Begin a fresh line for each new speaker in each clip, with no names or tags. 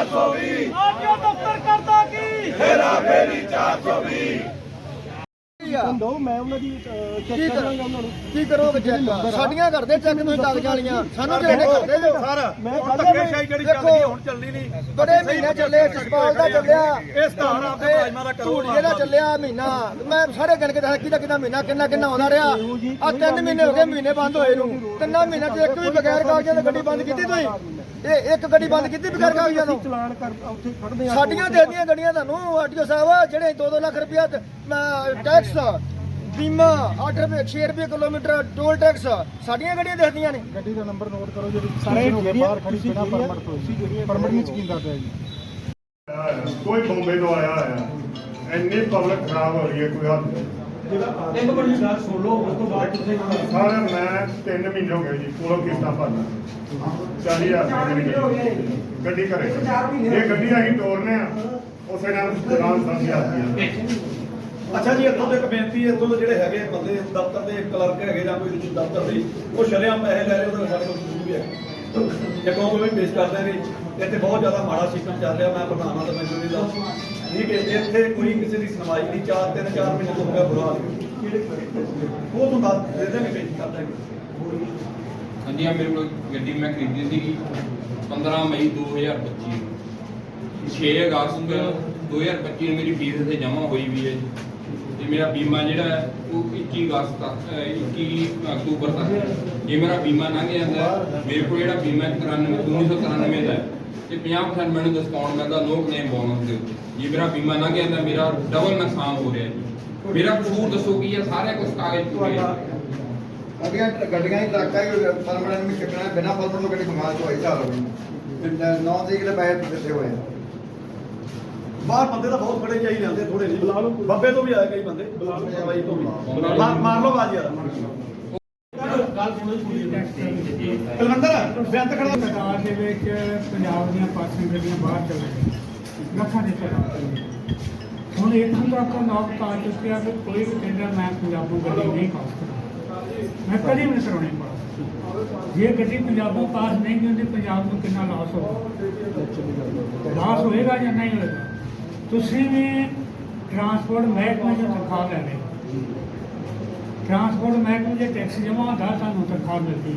420
RTO ਦਫ਼ਤਰ ਕਰਦਾ ਕੀ?
ਹੇਰਾ ਫੇਰੀ 420
ਦੋ ਮੈਂ ਉਹਨਾਂ ਦੀ ਚੈੱਕ
ਕੀ
ਕਰਾਂਗਾ
ਕਰ-
ਉਹਨਾਂ ਨੂੰ।
ਕੀ ਕਰੋਗੇ ਚੈੱਕ? ਸਾਡੀਆਂ ਕਰਦੇ ਚੈੱਕ ਤੁਸੀਂ ਕਾਗਜ਼ ਵਾਲੀਆਂ ਸਾਨੂੰ ਜਿਹੜੇ ਕਰਦੇ ਜੋ
ਸਰ
ਮੈਂ
ਹੁਣ
ਕੱਲ੍ਹ
ਧੱਕੇਸ਼ਾਹੀ ਜਿਹੜੀ ਚੱਲਦੀ ਹੈ ਹੁਣ ਚੱਲਣੀ ਨਹੀਂ।
ਬੜੇ ਮਹੀਨੇ ਚੱਲੇ ਜਸਪਾਲ ਦਾ ਚੱਲਿਆ।
ਇਹ ਸਥਾਨ ਆਪਦੇ ਮੁਲਾਜ਼ਮਾਂ ਦਾ ਕਰੋ
ਝੂਠ ਜਿਹੜਾ ਚੱਲਿਆ ਮਹੀਨਾ। ਮੈਂ ਸਾਰੇ ਗਿਣ ਕੇ ਦੱਸਿਆ ਮਹੀਨਾ ਕਿੰਨਾ ਕਿੰਨਾ ਆਉਂਦਾ ਰਿਹਾ। ਆ ਤਿੰਨ ਮਹੀਨੇ ਹੋ ਗਏ ਮਹੀਨੇ ਬੰਦ ਹੋਏ ਨੂੰ। ਤਿੰਨਾਂ ਮਹੀਨਿਆਂ 'ਚ ਇੱਕ ਵੀ ਬਗੈਰ ਕਾਗਜ਼ਾਂ ਦੀ ਗੱਡੀ ਬੰਦ ਕੀਤੀ ਤੁਸੀਂ? ਇਹ ਇੱਕ ਗੱਡੀ ਬੰਦ ਕੀਤੀ ਬਗੈਰ ਕਾਗਜ਼ਾਂ ਤੋਂ।
ਚਲਾਨ ਕਰ ਉੱਥੇ ਖੜਦੇ ਆ
ਸਾਡੀਆਂ ਦੇ ਦੀਆਂ ਗੱਡੀਆਂ ਤੁਹਾਨੂੰ ਆਰਟੀਓ ਸਾਹਿਬ ਜਿਹੜੇ 2-2 ਲੱਖ ਰੁਪਇਆ ਟੈਕਸ ਬੀਮਾ 8 ਰੁਪਏ 6 ਰੁਪਏ ਕਿਲੋਮੀਟਰ ਟੋਲ ਟੈਕਸ ਸਾਡੀਆਂ ਗੱਡੀਆਂ ਦੇਖਦੀਆਂ ਨੇ।
ਗੱਡੀ ਦਾ ਨੰਬਰ ਨੋਟ ਕਰੋ ਜਿਹੜੀ ਸਾਰੇ ਬਾਹਰ ਖੜੀ ਬਿਨਾ ਪਰਮਿਟ ਤੋਂ ਪਰਮਿਟ ਨਹੀਂ ਸਕੀਮ ਕਰਦਾ ਜੀ।
ਕੋਈ ਬੰਬੇ ਤੋਂ ਆਇਆ ਹੋਇਆ ਇੰਨੀ ਪਬਲਿਕ ਖਰਾਬ ਹੋ ਰਹੀ ਹੈ ਕੋਈ ਹੱਦ ਨਹੀਂ।
ਇੱਕ ਬੜੀ ਗੱਲ ਸੁਣ ਲਓ ਉਸ ਤੋਂ ਬਾਅਦ ਤੁਸੀਂ
ਸਰ ਮੈਂ 3 ਮਹੀਨੇ ਹੋ ਗਏ ਜੀ ਕੋਲੋਂ ਕਿਸ਼ਤਾਂ ਭਰਨਾ। 40000 ਰੁਪਏ ਦੀ ਗੱਡੀ। ਗੱਡੀ ਘਰੇ। ਇਹ ਗੱਡੀ ਅਸੀਂ ਟੋਰਨੇ ਆ ਉਸੇ ਨਾਲ ਦੁਕਾਨ ਸਾਡੀ ਆਦੀ ਆ।
ਅੱਛਾ ਜੀ ਇੱਥੋਂ ਤੋਂ ਇੱਕ ਬੇਨਤੀ ਹੈ ਇੱਥੋਂ ਦੇ ਜਿਹੜੇ ਹੈਗੇ ਬੰਦੇ ਦਫ਼ਤਰ ਦੇ ਕਲਰਕ ਹੈਗੇ ਜਾਂ ਕੋਈ ਦਫ਼ਤਰ ਦੇ ਉਹ ਸ਼ਰੇਆਮ ਪੈਸੇ ਲੈ ਰਹੇ ਉਹਦੇ ਸਾਡੇ ਕੋਲ ਵੀ ਹੈ। ਜੇ ਕੋਈ ਵੀ ਪੇਸ਼ ਕਰਦੇ ਨੇ ਇੱਥੇ ਬਹੁਤ ਜ਼ਿਆਦਾ ਮਾੜਾ ਸਿਸਟਮ ਚੱਲ ਰਿਹਾ ਮੈਂ ਪ੍ਰਧਾਨ ਤੇ ਮੈਂ ਜੁੜੀ ਦਾ ਠੀਕ ਹੈ ਇੱਥੇ ਕੋਈ ਕਿਸੇ ਦੀ ਸੁਣਵਾਈ ਨਹੀਂ ਚਾਰ ਤਿੰਨ ਚਾਰ ਮਹੀਨੇ ਤੋਂ ਹੋ। ਗਿਆ ਬੁਰਾ ਹਾਲ ਉਹ ਤੋਂ ਦੱਸ ਦੇ ਦੇਣਗੇ ਪੇਸ਼ ਕਰਦਾ ਹੈ
ਹਾਂਜੀ ਆ ਮੇਰੇ ਕੋਲ ਗੱਡੀ ਮੈਂ ਖਰੀਦੀ ਸੀਗੀ 15 ਮਈ 2025 ਨੂੰ। 6 ਅਗਸਤ ਨੂੰ 2025 ਨੂੰ ਮੇਰੀ ਫੀਸ ਇੱਥੇ ਜਮ੍ਹਾਂ ਹੋਈ ਵੀ ਹੈ ਜੀ। ਤੇ ਮੇਰਾ ਬੀਮਾ ਜਿਹੜਾ ਹੈ ਉਹ 21 ਅਗਸਤ ਤੱਕ ਅਹ 21 ਅਕਤੂਬਰ ਤੱਕ। ਜੇ ਮੇਰਾ ਬੀਮਾ ਲੰਘ ਜਾਂਦਾ ਹੈ, ਮੇਰੇ ਕੋਲ ਜਿਹੜਾ ਬੀਮਾ ਹੈ 93 1993 ਦਾ ਹੈ। ਤੇ 50% ਮੈਨੂੰ ਡਿਸਕਾਊਂਟ ਮਿਲਦਾ ਨੋ ਕਲੇਮ ਬੋਨਸ ਦੇ ਉੱਤੇ। ਜੇ ਮੇਰਾ ਬੀਮਾ ਲੰਘ ਜਾਂਦਾ ਮੇਰਾ ਡਬਲ ਨੁਕਸਾਨ ਹੋ ਰਿਹਾ ਜੀ। ਮੇਰਾ ਕਸੂਰ ਦੱਸੋ ਕੀ ਹੈ? ਸਾਰੇ ਕੁਝ ਕਾਗਜ਼ ਪੂਰੇ
ਅਗਿਆਂ ਗੱਡੀਆਂ ਹੀ ਟਰੱਕਾਂ ਹੀ ਪਰਮਨੈਂਟ ਵਿੱਚ ਚੱਕਣਾ ਬਿਨਾ ਪਰਮਨੈਂਟ ਤੋਂ ਗੱਡੀ ਮੰਗਾ ਚੋ ਆਈ ਸਾਲ ਹੋ ਗਈ 9 ਤਰੀਕ ਦੇ ਪੈਸੇ ਦਿੱਤੇ ਹੋਏ ਆ।
ਬਾਹਰ ਬੰਦੇ ਤਾਂ ਬਹੁਤ ਖੜੇ ਜਾਈ ਜਾਂਦੇ ਥੋੜੇ ਜਿਹੇ। ਬੱਬੇ ਤੋਂ ਵੀ ਆਏ ਕਈ ਬੰਦੇ। ਬਾਈ ਤੋਂ ਵੀ। ਮਾਰ- ਮਾਰ ਲਓ ਬਾਜੀ ਯਾਰ। ਕਲਵੰਦਰ ਬੇਅੰਤ ਖੜਾ
ਸਰਕਾਰ ਦੇ ਵਿੱਚ ਪੰਜਾਬ ਦੀਆਂ ਪਾਸਿੰਗ ਗੱਡੀਆਂ ਬਾਹਰ ਚੱਲ ਰਹੀਆਂ ਲੱਖਾਂ ਦੇ ਚੱਲ ਹੁਣ ਇੱਥੋਂ ਤੱਕ ਨੌਕ ਪਾ ਚੁੱਕਿਆ ਕਿ ਕੋਈ ਵੀ ਕਹਿੰਦਾ ਮੈਂ ਪੰਜਾਬੋਂ ਗੱਡੀ ਨਹੀਂ ਪਾਸ ਕਰਾਂਗਾ ਮੈਂ ਕਦੀ ਵੀ ਨਹੀਂ ਕਰਾਉਣੀ ਪਾਸ। ਜੇ ਗੱਡੀ ਪੰਜਾਬੋਂ ਪਾਸ ਨਹੀਂ ਹੁੰਦੀ ਪੰਜਾਬ ਨੂੰ ਕਿੰਨਾ ਲਾਸ ਹੋਊਗਾ? ਲਾਸ ਹੋਏਗਾ ਜਾਂ ਨਹੀਂ ਹੋਏਗਾ? ਤੁਸੀਂ ਵੀ ਟਰਾਂਸਪੋਰਟ ਮਹਿਕਮੇ ਦੀ ਤਨਖਾਹ ਲੈ ਟਰਾਂਸਪੋਰਟ ਮਹਿਕਮੇ ਦੇ ਟੈਕਸ ਜਮ੍ਹਾਂ ਹੁੰਦਾ ਤੁਹਾਨੂੰ ਤਨਖਾਹ ਮਿਲਦੀ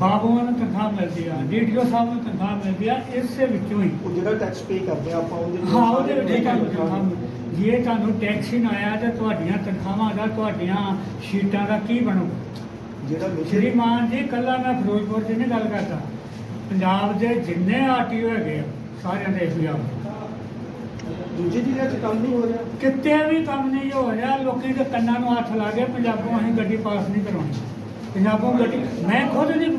ਬਾਬੂਆਂ ਨੂੰ ਤਨਖਾਹ ਮਿਲਦੀ ਆ ਡੀਟੀਓ ਸਾਹਿਬ ਨੂੰ ਤਨਖਾਹ ਮਿਲਦੀ ਆ ਇਸੇ ਵਿੱਚੋਂ ਹੀ
ਉਹ ਜਿਹੜਾ ਟੈਕਸ ਪੇ ਕਰਦੇ ਆ ਆਪਾਂ ਉਹਦੇ
ਹਾਂ ਉਹਦੇ ਵਿੱਚ ਤੁਹਾਨੂੰ ਤਨਖਾਹ। ਜੇ ਤੁਹਾਨੂੰ ਟੈਕਸ ਹੀ ਨਾ ਆਇਆ ਤਾਂ ਤੁਹਾਡੀਆਂ ਤਨਖਾਹਾਂ ਦਾ ਤੁਹਾਡੀਆਂ ਸ਼ੀਟਾਂ ਦਾ ਕੀ ਬਣੂਗਾ
ਜਿਹੜਾ
ਸ਼੍ਰੀਮਾਨ ਜੀ ਕੱਲਾ ਮੈਂ ਫਿਰੋਜ਼ਪੁਰ ਦੀ ਨਹੀਂ ਗੱਲ ਕਰਦਾ ਪੰਜਾਬ ਦੇ ਜਿੰਨੇ ਆਰਟੀਓ ਹੈਗੇ ਆ ਸਾਰਿਆਂ ਦੇ ਹੈ।
ਦੂਜੇ ਜ਼ਿਲ੍ਹਿਆਂ 'ਚ ਕੰਮ ਨਹੀਂ ਹੋ ਰਿਹਾ?
ਕਿਤੇ ਵੀ ਕੰਮ ਨਹੀਂ ਹੋ ਰਿਹਾ ਲੋਕੀ ਦੇ ਕੰਨਾਂ ਨੂੰ ਹੱਥ ਲਾ ਕੇ ਪੰਜਾਬੋਂ ਅਸੀਂ ਗੱਡੀ ਪਾਸ ਨਹੀਂ ਕਰਾਉਣੀ। ਪੰਜਾਬੋਂ ਗੱਡੀ ਮੈਂ ਖੁਦ ਨਹੀਂ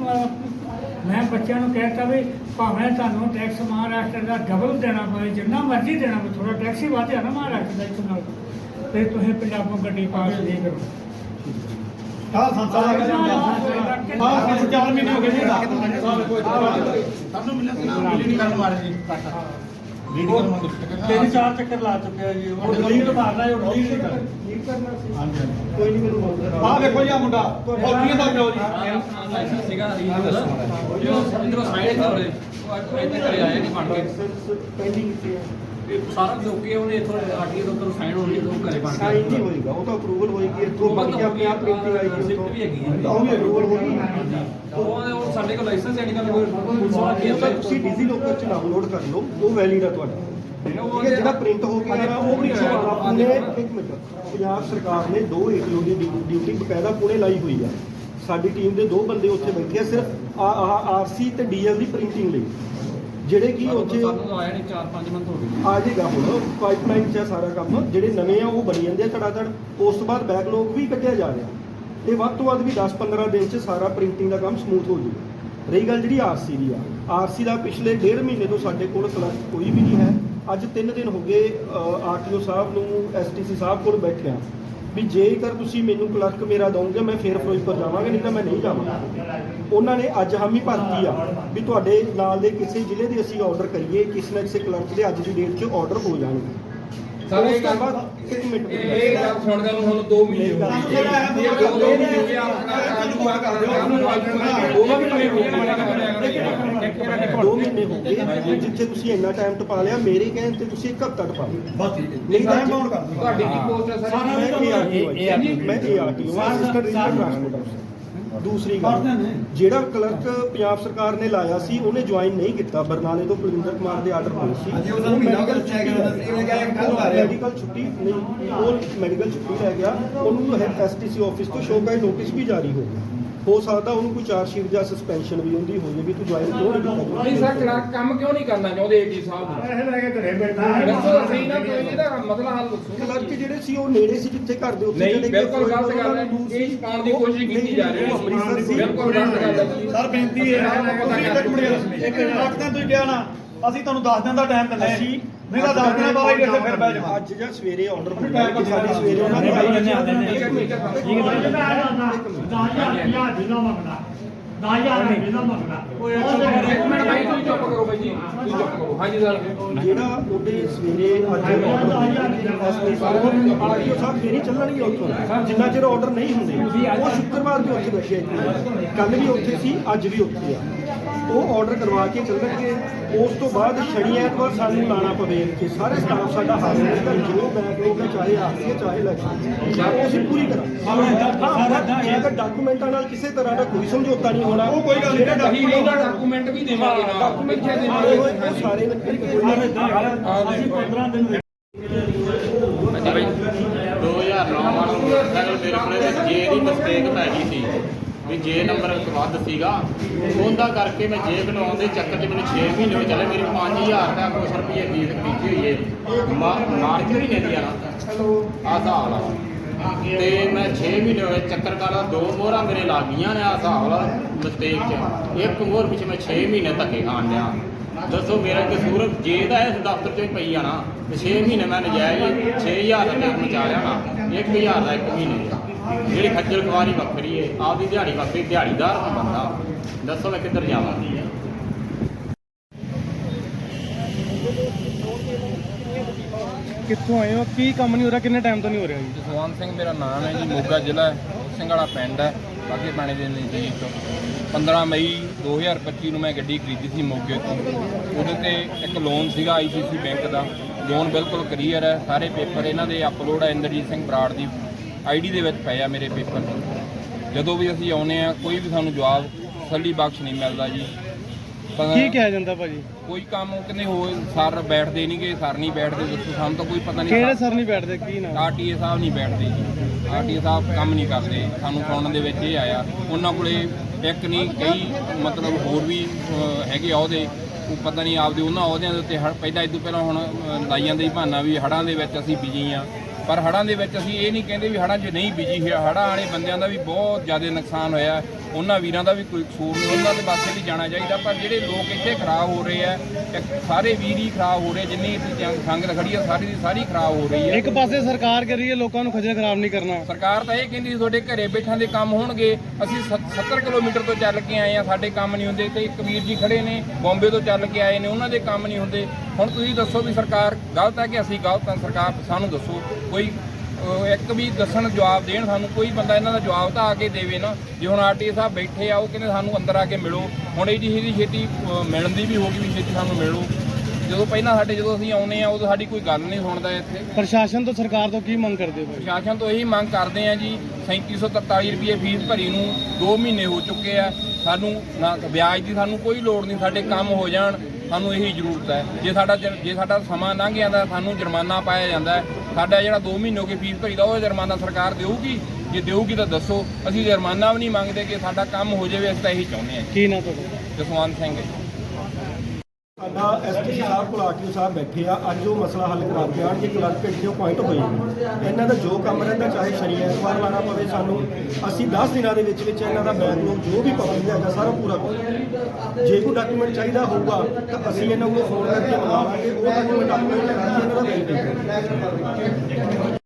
ਮੈਂ ਬੱਚਿਆਂ ਨੂੰ ਕਹਿਤਾ ਵੀ ਭਾਵੇਂ ਤੁਹਾਨੂੰ ਟੈਕਸ ਮਹਾਰਾਸ਼ਟਰ ਦਾ ਡਬਲ ਦੇਣਾ ਪਵੇ ਜਿੰਨਾ ਮਰਜ਼ੀ ਦੇਣਾ ਪਵੇ ਥੋੜਾ ਟੈਕਸ ਹੀ ਵਧਿਆ ਨਾ ਮਹਾਰਾਸ਼ਟਰ ਦਾ ਇਸ ਨਾਲ। ਤੇ ਤੁਸੀਂ ਪੰਜਾਬੋਂ ਗੱਡੀ ਪਾਸ ਨਹੀਂ ਕਰੋ।
ਹਾਂ ਸੰਸਾਰ ਆ ਗਿਆ ਹਾਂ ਸੰਸਾਰ ਚਾਰ ਮਹੀਨੇ ਹੋ ਗਏ ਜੀ।
ਤਿੰਨ ਚਾਰ ਚੱਕਰ ਲਾ ਚੁੱਕਿਆ ਜੀ। ਉਹ ਡਿਲੀਟ ਮਾਰਨਾ ਹੈ ਉਹ ਡਿਲੀਟ ਨਹੀਂ ਕਰਨਾ ਕੋਈ ਨਹੀਂ ਮੈਨੂੰ ਬੋਲਦਾ
ਆਹ ਵੇਖੋ ਜੀ ਆ ਮੁੰਡਾ। ਫੌਜੀਆਂ ਦਾ ਪਿਓ ਜੀ?
ਲਾਇਸੈਂਸ ਸੀਗਾ ਰੀਜਨਲ ਜੋ ਇਧਰੋਂ ਸਾਈਡ ਤੇ ਹੋਰੇ ਉਹ ਇੱਥੇ ਘਰੇ ਆਏ ਨਹੀਂ ਬਣ ਕੇ।
ਪੈਂਡਿੰਗ
ਇਹ ਸਾਰਾ ਲੋਕੇ ਉਹਨੇ ਇੱਥੋਂ ਆਰਟੀਓ ਤੋਂ ਉੱਧਰੋਂ ਸਾਈਨ ਹੋਣੀ ਤੋਂ ਘਰੇ ਬਣ ਕੇ
ਸਾਈਨ ਨਹੀਂ ਹੋਏਗਾ ਉਹ ਤਾਂ ਅਪਰੂਵਲ ਹੋਏਗੀ ਇੱਥੋਂ ਬਣ ਕੇ ਆਪਣੇ ਆਪ ਪ੍ਰਿੰਟਿੰਗ ਆਏਗੀ
Receipt ਵੀ ਹੈਗੀ ਹੈ।
ਉਹ ਵੀ ਅਪਰੂਵਲ ਹੋਗੀ
ਉਹ ਉਹ ਸਾਡੇ ਕੋਲ ਲਾਇਸੈਂਸ ਹੈ ਨਹੀਂ ਗੱਲ ਕੋਈ ਪੁਲਿਸ ਵਾਲਾ ਕੀ
ਉਹ ਤਾਂ ਤੁਸੀਂ ਡੀਜ਼ੀ ਲੋਕਰ 'ਚ ਡਾਊਨਲੋਡ ਕਰ ਲਓ ਉਹ ਵੈਲਿਡ ਆ ਤੁਹਾਡਾ। ਠੀਕ ਹੈ ਜਿਹੜਾ ਪ੍ਰਿੰਟ ਹੋ ਕੇ ਆਇਆ ਉਹ ਵੀ ਆਪਣੇ ਇੱਕ ਮਿੰਟ ਪੰਜਾਬ ਸਰਕਾਰ ਨੇ ਦੋ ਡਿਊਟੀ ਬਕਾਇਦਾ ਪੁਣੇ ਲਾਈ ਹੋਈ ਆ। ਸਾਡੀ ਟੀਮ ਦੇ ਦੋ ਬੰਦੇ ਉੱਥੇ ਬੈਠੇ ਆ ਸਿਰਫ ਆਰਸੀ ਤੇ ਡੀਐਲ ਦੀ ਪ੍ਰਿੰਟਿੰਗ ਲਈ। ਜਿਹੜੇ ਕੀ ਉੱਥੇ
ਸਾਨੂੰ ਆਇਆ ਨਹੀਂ 4-5 ਮੰਥ ਹੋ ਗਏ।
ਆ ਜਾਏਗਾ ਹੁਣ ਪਾਈਪਲਾਈਨ 'ਚ ਆ ਸਾਰਾ ਕੰਮ। ਜਿਹੜੇ ਨਵੇਂ ਆ ਉਹ ਬਣੀ ਜਾਂਦੇ ਆ ਧੜਾ ਧੜ ਉਸ ਤੋਂ ਬਾਅਦ ਬੈਕਲੌਗ ਵੀ ਕੱਢਿਆ ਜਾ ਰਿਹਾ। ਤੇ ਵੱਧ ਤੋਂ ਵੱਧ ਵੀ 10-15 ਦਿਨ 'ਚ ਸਾਰਾ ਪ੍ਰਿੰਟਿੰਗ ਦਾ ਕੰਮ ਸਮੂਥ ਹੋ ਜਾਊਗਾ। ਰਹੀ ਗੱਲ ਜਿਹੜੀ ਆਰਸੀ ਦੀ ਆ। ਆਰਸੀ ਦਾ ਪਿਛਲੇ ਡੇਢ ਮਹੀਨੇ ਤੋਂ ਸਾਡੇ ਕੋਲ ਕੋਈ ਵੀ ਨਹੀਂ ਹੈ। ਅੱਜ 3 ਦਿਨ ਹੋ ਗਏ ਆਰਟੀਓ ਸਾਹਿਬ ਨੂੰ ਐਸਟੀਸੀ ਸਾਹਿਬ ਕੋਲ ਬੈਠਿਆ ਵੀ ਜੇਕਰ ਤੁਸੀਂ ਮੈਨੂੰ ਕਲਰਕ ਮੇਰਾ ਦਓਗੇ, ਮੈਂ ਫੇਰ ਫਿਰੋਜ਼ਪੁਰ ਜਾਵਾਂਗਾ, ਨਹੀਂ ਤਾਂ ਮੈਂ ਨਹੀਂ ਜਾਵਾਂਗਾ। ਉਹਨਾਂ ਨੇ ਅੱਜ ਹਾਮੀ ਭਰਤੀ ਆ ਵੀ ਤੁਹਾਡੇ ਨਾਲ ਦੇ ਕਿਸੇ ਜ਼ਿਲ੍ਹੇ ਦੇ ਅਸੀਂ ਆਰਡਰ ਕਰੀਏ, ਕਿਸੇ ਨਾ ਕਿਸੇ ਕਲਰਕ ਦੇ ਅੱਜ ਦੀ ਡੇਟ 'ਚ ਆਰਡਰ ਹੋ ਜਾਣਗੇ। ਉਸ
ਇਹ ਗੱਲ
ਇੱਕ ਮਿੰਟ
ਇਹ ਇਹ ਗੱਲ ਸੁਣਦਾ ਨੂੰ ਹੁਣ 2 ਮਹੀਨੇ ਹੋ ਗਏ। ਇਹ ਦੋ ਦੋ ਮਹੀਨੇ ਹੋ ਗਏ ਆਪਣਾ ਕਾਨੂੰਨ ਆ ਕਰ ਦਿਓ ਉਹ ਵੀ ਨਹੀਂ ਹੋ ਗਿਆ
ਦੋ ਮਹੀਨੇ ਹੋ ਗਏ। ਜਿੱਥੇ ਤੁਸੀਂ ਇੰਨਾ ਟਾਈਮ ਟਪਾ ਲਿਆ ਮੇਰੇ ਕਹਿਣ ਤੇ ਤੁਸੀਂ ਇੱਕ ਹਫ਼ਤਾ ਟਪਾ ਲਿਆ।
ਬਸ ਠੀਕ ਹੈ।
ਨਹੀਂ ਤਾਂ
ਟਾਈਮ ਬਾਉਂਡ ਕਰ
ਤੁਹਾਡੀ ਕੀ ਪੋਸਟ ਹੈ ਸਰ
ਮੈਂ ਏਆਰਟੀ ਮੈਂ ਏਆਰਟੀ ਅਸਿਸਟੈਂਟ ਰੀਜਨਲ ਟ੍ਰਾਂਸਪੋਰਟ ਅਫਸਰ ਦੂਸਰੀ ਗੱਲ। ਜਿਹੜਾ ਕਲਰਕ ਪੰਜਾਬ ਸਰਕਾਰ ਨੇ ਲਾਇਆ ਸੀ ਉਹਨੇ ਜੁਆਇਨ ਨਹੀਂ ਕੀਤਾ ਬਰਨਾਲੇ ਤੋਂ ਕੁਲਵਿੰਦਰ ਕੁਮਾਰ ਦੇ ਆਰਡਰ ਹੋਏ ਸੀ
ਹਾਂਜੀ, ਉਹ ਸਾਨੂੰ ਮਹੀਨਾ ਕੁ ਚੈੱਕ ਕਰਨਾ ਸੀ, ਇਹਨੇ ਕਿਹਾ ਕਿ ਕੱਲ੍ਹ ਆ ਰਿਹਾ।
ਮੈਡੀਕਲ ਛੁੱਟੀ ਨਹੀਂ ਉਹ ਮੈਡੀਕਲ ਛੁੱਟੀ ਰਹਿ ਗਿਆ ਉਹਨੂੰ ਐਸਟੀਸੀ ਆਫਿਸ ਤੋਂ ਸ਼ੋਕਾਈ ਨੋਟਿਸ ਵੀ ਜਾਰੀ ਹੋ ਗਿਆ ਹੋ ਸਕਦਾ ਉਹਨੂੰ ਕੋਈ ਚਾਰਜ ਸ਼ੀਟ ਜਾਂ ਸਸਪੈਂਸ਼ਨ ਵੀ ਹੁੰਦੀ ਹੋ ਜੇ ਵੀ ਤੂੰ ਜੁਆਇਨ ਕਿਉਂ ਨਹੀਂ ਕੀਤਾ?
ਨਹੀਂ ਸਰ ਕਲਰਕ ਕੰਮ ਕਿਉਂ ਨਹੀਂ ਕਰਨਾ ਚਾਹੁੰਦੇ ਏਡੀ ਸਾਹਿਬ?
ਇਹ ਲੈ ਕੇ ਘਰੇ ਬੈਠਾ
ਦੱਸੋ ਸਹੀ ਨਾ ਕੋਈ ਇਹਦਾ ਮਸਲਾ ਹੱਲ ਦੱਸੋ।
ਕਲਰਕ ਜਿਹੜੇ ਸੀ ਉਹ ਨੇੜੇ ਸੀ ਜਿੱਥੇ ਘਰ ਦੇ ਉੱਥੇ
ਨਹੀਂ
ਚਲੇ ਗਏ,
ਬਿਲਕੁਲ ਗਲਤ ਗੱਲ ਹੈ।
ਨੂੰ
ਇਹ
ਸੀ।
ਪਾਉਣ ਦੀ ਕੋਸ਼ਿਸ਼ ਕੀਤੀ ਜਾ ਰਹੀ
ਉਹ ਅੰਮ੍ਰਿਤਸਰ ਸੀ
ਬਿਲਕੁਲ ਗਲਤ ਗੱਲ ਹੈ।
ਸਰ ਬੇਨਤੀ ਹੈ ਇੱਕ ਮਿੰਟ ਤੁਸੀਂ ਕਿਹਾ ਨਾ ਅਸੀਂ ਤੁਹਾਨੂੰ 10 ਦਿਨ ਦਾ ਟਾਈਮ ਦਿੰਦੇ ਹਾਂ।
ਅਸੀਂ-
ਨਹੀਂ ਤਾਂ 10 ਦਿਨਾਂ ਬਾਅਦ ਹੀ ਇੱਥੇ ਫਿਰ ਬਹਿ ਜਾਵਾਂ।
ਅੱਜ ਜਾਂ ਸਵੇਰੇ ਆਰਡਰ ਹੋਣਾ ਕਿ ਸਾਡੀ ਸਵੇਰੇ ਉਹਨਾਂ ਦੀ
ਇੱਕ ਮਿੰਟ ਇੱਕ ਮਿੰਟ ਭਾਈ ਤੁਸੀਂ ਚੁੱਪ ਕਰੋ ਬਾਈ ਜੀ। ਤੁਸੀਂ ਚੁੱਪ ਕਰੋ। ਹਾਂਜੀ ਸਰ।
ਜਿਹੜਾ ਉਹਦੇ ਸਵੇਰੇ ਅੱਜ ਐਸਪੀ ਸਾਹਿਬ ਆਰਟੀਓ ਸਾਹਿਬ ਫੇਰ ਹੀ ਚੱਲਣਗੇ ਉੱਥੋਂ। ਜਿੰਨਾ ਚਿਰ ਆਰਡਰ ਨਹੀਂ ਹੁੰਦੇ। ਉਹ ਸ਼ੁੱਕਰਵਾਰ ਵੀ ਉੱਥੇ ਬੈਠੇ ਕੱਲ ਵੀ ਉੱਥੇ ਸੀ ਅੱਜ ਵੀ ਉੱਥੇ ਆ। ਉਹ ਆਰਡਰ ਕਰਵਾ ਕੇ ਚੱਲਣਗੇ। ਉਸ ਤੋਂ ਬਾਅਦ ਸ਼ਨੀ ਐਤਵਾਰ ਸਾਨੂੰ ਲਾਣਾ ਪਵੇ ਕਿ ਸਾਰੇ ਸਟਾਫ ਸਾਡਾ ਹਾਜ਼ਰ ਹੋਏਗਾ ਜੋ ਬੈਕਲੋਗ ਹੈ ਚਾਹੇ ਆਰਸੀ ਚਾਹੇ ਇਲੈਕਸ਼ਨ ਉਹ ਅਸੀਂ ਪੂਰੀ ਕਰਾਂ ਜੇਕਰ ਡਾਕੂਮੈਂਟਾਂ ਨਾਲ ਕਿਸੇ ਤਰ੍ਹਾਂ ਦਾ ਕੋਈ ਸਮਝੌਤਾ ਨਹੀਂ ਹੋਣਾ
ਉਹ ਕੋਈ ਗੱਲ ਨਹੀਂ,
ਜਿਹੜਾ
ਅਸੀਂ ਇਹਦਾ ਡਾਕੂਮੈਂਟ ਵੀ ਦੇਵਾਂਗੇ ਨਾਲ।
ਡਾਕੂਮੈਂਟ
ਦੇਵਾਂਗੇ
ਸਾਰੇ ਲੱਗੇ
ਅਸੀਂ 15 ਦਿਨ
ਹਾਂਜੀ ਬਾਈ 2009 ਮਾਡਲ ਮੋਟਰਸਾਈਕਲ ਮੇਰੇ ਕੋਲੇ ਜੇ ਦੀ ਮਿਸਟੇਕ ਪੈ ਗਈ ਸੀ। ਵੀ ਜੇ ਨੰਬਰ ਵੱਧ ਸੀਗਾ ਉਹਦਾ ਕਰਕੇ ਮੈਂ ਜੇ ਬਣਾਉਣ ਦੇ ਚੱਕਰ 'ਚ ਮੈਨੂੰ 6 ਮਹੀਨੇ ਹੋ ਚੱਲੇ ਮੇਰੀ 5000 ਦਾ ਕੁਛ ਰੁਪਏ ਫੀਸ ਕੀਤੀ ਹੋਈ ਹੈ। ਮਾ- ਮਾਰਚ ਮਹੀਨੇ ਦੀ ਆ ਆਹ ਹਿਸਾਬ ਲਾ ਤੇ ਮੈਂ 6 ਮਹੀਨੇ ਹੋਏ ਚੱਕਰ ਕਾਲਾ ਦੋ ਮੋਹਰਾਂ ਮੇਰੇ ਲੱਗ ਗਈਆਂ ਨੇ ਆਹ ਹਿਸਾਬ ਲਾ ਮਿਸਟੇਕ 'ਚ। ਇੱਕ ਮੋਹਰ ਪਿੱਛੇ ਮੈਂ 6 ਮਹੀਨੇ ਧੱਕੇ ਖਾਣ ਡਿਆ। ਦੱਸੋ ਮੇਰਾ ਕਸੂਰ ਜੇ ਦਾ ਇਸ ਦਫ਼ਤਰ 'ਚ ਪਈ ਆ ਨਾ ਤੇ 6 ਮਹੀਨੇ ਮੈਂ ਨਜਾਇਜ਼ 6000 ਦਾ ਟੈਕਸ ਮਚਾ ਲਿਆ ਨਾ 1000 ਦਾ ਇੱਕ ਮਹੀਨੇ ਦਾ। ਜਿਹੜੀ ਖੱਜਲ ਖਵਾਰੀ ਵੱਖਰੀ ਏ ਆਪਦੀ ਦਿਹਾੜੀ ਵੱਖਰੀ ਦਿਹਾੜੀਦਾਰ ਨੂੰ ਬੰਦਾ। ਦੱਸੋ ਮੈਂ ਕਿੱਧਰ ਜਾਵਾਂ?
ਕਿੱਥੋਂ ਆਏ ਹੋ? ਕੀ ਕੰਮ ਨਹੀਂ ਹੋ ਰਿਹਾ? ਕਿੰਨੇ ਟਾਈਮ ਤੋਂ ਨਹੀਂ ਹੋ ਰਿਹਾ ਜੀ?
ਜਸਵੰਤ ਸਿੰਘ ਮੇਰਾ ਨਾਮ ਹੈ ਜੀ ਮੋਗਾ ਜ਼ਿਲ੍ਹਾ ਹੈ। ਸਿੰਘ ਵਾਲਾ ਪਿੰਡ ਹੈ ਬਾਗੇ ਪਾਣੀ ਦੇ ਨਜ਼ਦੀਕ 15 ਮਈ 2025 ਨੂੰ ਮੈਂ ਗੱਡੀ ਖਰੀਦੀ ਸੀ ਮੋਗੇ ਤੋਂ। ਉਹਦੇ ਤੇ ਇੱਕ ਲੋਨ ਸੀਗਾ ਆਈਸੀਸੀ ਬੈਂਕ ਦਾ। ਲੋਨ ਬਿਲਕੁਲ ਕਲੀਅਰ ਹੈ ਸਾਰੇ ਪੇਪਰ ਇਹਨਾਂ ਦੇ ਅਪਲੋਡ ਹੈ ਇੰਦਰਜੀਤ ਸਿੰਘ ਬਰਾੜ ਦੀ। ਆਈਡੀ ਦੇ ਵਿੱਚ ਪਏ ਆ ਮੇਰੇ ਪੇਪਰ। ਜਦੋਂ ਵੀ ਅਸੀਂ ਆਉਨੇ ਆ ਕੋਈ ਵੀ ਸਾਨੂੰ ਜਵਾਬ ਤਸੱਲੀ ਬਖਸ਼ ਨਹੀਂ ਮਿਲਦਾ ਜੀ।
ਕੀ ਕਿਹਾ ਜਾਂਦਾ ਭਾਜੀ?
ਕੋਈ ਕੰਮ ਕਿਤੇ ਹੋ ਸਰ ਬੈਠਦੇ ਨਹੀਂਗੇ ਸਰ ਨਹੀਂ ਬੈਠਦੇ ਦੱਸੋ ਸਾਨੂੰ ਤਾਂ ਕੋਈ ਪਤਾ ਨਹੀਂ
ਕਿਹੜੇ ਸਰ ਨਹੀਂ ਬੈਠਦੇ ਕੀ ਨਾਮ?
ਆਰਟੀਏ ਸਾਹਿਬ ਨਹੀਂ ਬੈਠਦੇ ਜੀ। ਆਰਟੀਏ ਸਾਹਿਬ ਕੰਮ ਨਹੀਂ ਕਰਦੇ। ਸਾਨੂੰ ਸੁਣਨ ਦੇ ਵਿੱਚ ਇਹ ਆਇਆ। ਉਹਨਾਂ ਕੋਲੇ ਇੱਕ ਨਹੀਂ ਕਈ ਮਤਲਬ ਹੋਰ ਵੀ ਅਹ, ਹੈਗੇ ਆ ਉਹਦੇ। ਉਹ ਪਤਾ ਨਹੀਂ ਆਪਦੇ ਉਹਨਾਂ ਅਹੁਦਿਆਂ ਦੇ ਉੱਤੇ ਹੜ੍ਹ- ਪਹਿਲਾਂ ਇਦੋਂ ਪਹਿਲਾਂ ਹੁਣ ਅਹ, ਲਾਈ ਜਾਂਦੇ ਸੀ ਬਹਾਨਾ ਵੀ ਹੜਾਂ ਦੇ ਵਿੱਚ ਅਸੀਂ ਬਿਜ਼ੀ ਆ। ਪਰ ਹੜਾਂ ਦੇ ਵਿੱਚ ਅਸੀਂ ਇਹ ਨਹੀਂ ਕਹਿੰਦੇ ਵੀ ਹੜਾਂ 'ਚ ਨਹੀਂ ਬਿਜ਼ੀ ਹੋਇਆ ਹੜਾਂ ਵਾਲੇ ਬੰਦਿਆਂ ਦਾ ਵੀ ਬਹੁਤ ਜ਼ਿਆਦਾ ਨੁਕਸਾਨ ਹੋਇਆ। ਉਹਨਾਂ ਵੀਰਾਂ ਦਾ ਵੀ ਕੋਈ ਕਸੂਰ ਨਹੀਂ ਉਹਨਾਂ ਦੇ ਪਾਸੇ ਵੀ ਜਾਣਾ ਚਾਹੀਦਾ ਪਰ ਜਿਹੜੇ ਲੋਕ ਇੱਥੇ ਖਰਾਬ ਹੋ ਰਹੇ ਆ ਸਾਰੇ ਵੀਰ ਹੀ ਖਰਾਬ ਹੋ ਰਹੇ ਜਿੰਨੀ ਸੰਗਤ ਖੜੀ ਆ ਸਾਰੀ ਦੀ ਸਾਰੀ ਖਰਾਬ ਹੋ ਰਹੀ ਹੈ
ਇੱਕ ਪਾਸੇ ਸਰਕਾਰ ਕਰ ਰਹੀ ਹੈ ਲੋਕਾਂ ਨੂੰ ਖੱਜਲ ਖਰਾਬ ਨਹੀਂ ਕਰਨਾ।
ਸਰਕਾਰ ਤਾਂ ਇਹ ਕਹਿੰਦੀ ਤੁਹਾਡੇ ਘਰੇ ਬੈਠਾਂ ਦੇ ਕੰਮ ਹੋਣਗੇ ਅਸੀਂ ਸੱਤ- 70 ਕਿਲੋਮੀਟਰ ਤੋਂ ਚੱਲ ਕੇ ਆਏ ਆ ਸਾਡੇ ਕੰਮ ਨਹੀਂ ਹੁੰਦੇ ਤੇ ਇੱਕ ਵੀਰ ਜੀ ਖੜੇ ਨੇ ਬੰਬੇ ਤੋਂ ਚੱਲ ਕੇ ਆਏ ਨੇ ਉਹਨਾਂ ਦੇ ਕੰਮ ਨਹੀਂ ਹੁੰਦੇ। ਹੁਣ ਤੁਸੀਂ ਦੱਸੋ ਵੀ ਸਰਕਾਰ ਗਲਤ ਹੈ ਕਿ ਅਸੀਂ ਗਲਤ ਹਾਂ? ਸਰਕਾਰ ਸਾਨੂੰ ਦੱਸੋ ਕੋਈ ਇੱਕ ਵੀ ਦੱਸਣ ਜਵਾਬ ਦੇਣ ਸਾਨੂੰ ਕੋਈ ਬੰਦਾ ਇਹਨਾਂ ਦਾ ਜਵਾਬ ਤਾਂ ਆ ਕੇ ਦੇਵੇ ਨਾ। ਜੇ ਹੁਣ ਆਰਟੀ ਸਾਹਿਬ ਬੈਠੇ ਆ ਉਹ ਕਹਿੰਦੇ ਸਾਨੂੰ ਅੰਦਰ ਆ ਕੇ ਮਿਲੋ। ਹੁਣ ਇਹ ਜੀ ਛੇਤੀ ਮਿਲਣ ਦੀ ਵੀ ਹੋ ਗਈ ਵੀ ਛੇਤੀ ਸਾਨੂੰ ਮਿਲੋ। ਜਦੋਂ ਪਹਿਲਾਂ ਸਾਡੇ ਜਦੋਂ ਅਸੀਂ ਆਉਨੇ ਆ ਉਦੋਂ ਸਾਡੀ ਕੋਈ ਗੱਲ ਨਹੀਂ ਸੁਣਦਾ ਇੱਥੇ।
ਪ੍ਰਸ਼ਾਸਨ ਤੋਂ ਸਰਕਾਰ ਤੋਂ ਕੀ ਮੰਗ ਕਰਦੇ ਹੋ?
ਪ੍ਰਸ਼ਾਸਨ ਤੋਂ ਇਹੀ ਮੰਗ ਕਰਦੇ ਆ ਜੀ 3743 ਰੁਪਏ ਫੀਸ ਭਰੀ ਨੂੰ 2 ਮਹੀਨੇ ਹੋ ਚੁੱਕੇ ਆ। ਸਾਨੂੰ ਨਾ ਵਿਆਜ ਦੀ ਸਾਨੂੰ ਕੋਈ ਲੋੜ ਨਹੀਂ ਸਾਡੇ ਕੰਮ ਹੋ ਜਾਣ। ਸਾਨੂੰ ਇਹੀ ਜ਼ਰੂਰਤ ਹੈ। ਜੇ ਸਾਡਾ ਜੇ ਸਾਡਾ ਸਮਾਂ ਲੰਘ ਜਾਂਦਾ ਸਾਨੂੰ ਜੁਰਮਾਨਾ ਪਾਇਆ ਜਾਂਦਾ। ਸਾਡਾ ਜਿਹੜਾ 2 ਮਹੀਨੇ ਹੋ ਗਏ ਫੀਸ ਭਰੀ ਦਾ ਉਹ ਜੁਰਮਾਨਾ ਸਰਕਾਰ ਦੇਊਗੀ। ਜੇ ਦੇਊਗੀ ਤਾਂ ਦੱਸੋ। ਅਸੀਂ ਜੁਰਮਾਨਾ ਵੀ ਨਹੀਂ ਮੰਗਦੇ ਕਿ ਸਾਡਾ ਕੰਮ ਹੋ ਜਾਵੇ ਅਸੀਂ ਤਾਂ ਇਹੀ ਚਾਹੁੰਦੇ ਹਾਂ।
ਕੀ ਨਾ ਤੁਹਾਡਾ?
ਜਸਵੰਤ ਸਿੰਘ।
ਸਾਡਾ ਐਸਪੀ ਸਾਹਿਬ ਕੋਲ ਆਰਟੀਓ ਸਾਹਿਬ ਬੈਠੇ ਆ, ਅੱਜ ਉਹ ਮਸਲਾ ਹੱਲ ਕਰਾ ਕੇ ਆਣ ਕਿ ਕਲਰਕ ਇੰਟਰਵਿਊ ਪੁਆਇੰਟ ਹੋਈ। ਇਹਨਾਂ ਦਾ ਜੋ ਕੰਮ ਰਹਿੰਦਾ, ਚਾਹੇ ਸ਼ਨੀ ਐਤਵਾਰ ਲਾਣਾ ਪਵੇ ਸਾਨੂੰ, ਅਸੀਂ 10 ਦਿਨਾਂ ਦੇ ਵਿੱਚ ਵਿੱਚ ਇਹਨਾਂ ਦਾ ਬੈਕਲੋਗ ਜੋ ਵੀ ਪਬਲਿਕ ਹੈਗਾ, ਸਾਰਾ ਪੂਰਾ ਕਰ ਜੇ ਕੋਈ ਡਾਕੂਮੈਂਟ ਚਾਹੀਦਾ ਹੋਊਗਾ, ਤਾਂ ਅਸੀਂ ਇਹਨਾਂ ਕੋਲ ਫੋਨ ਕਰਕੇ ਮੰਗਾ ਉਹ ਡਾਕੂਮੈਂਟ ਆਪਣੇ ਇਹਨਾਂ ਦਾ ਬਿੱਲ ਦੇ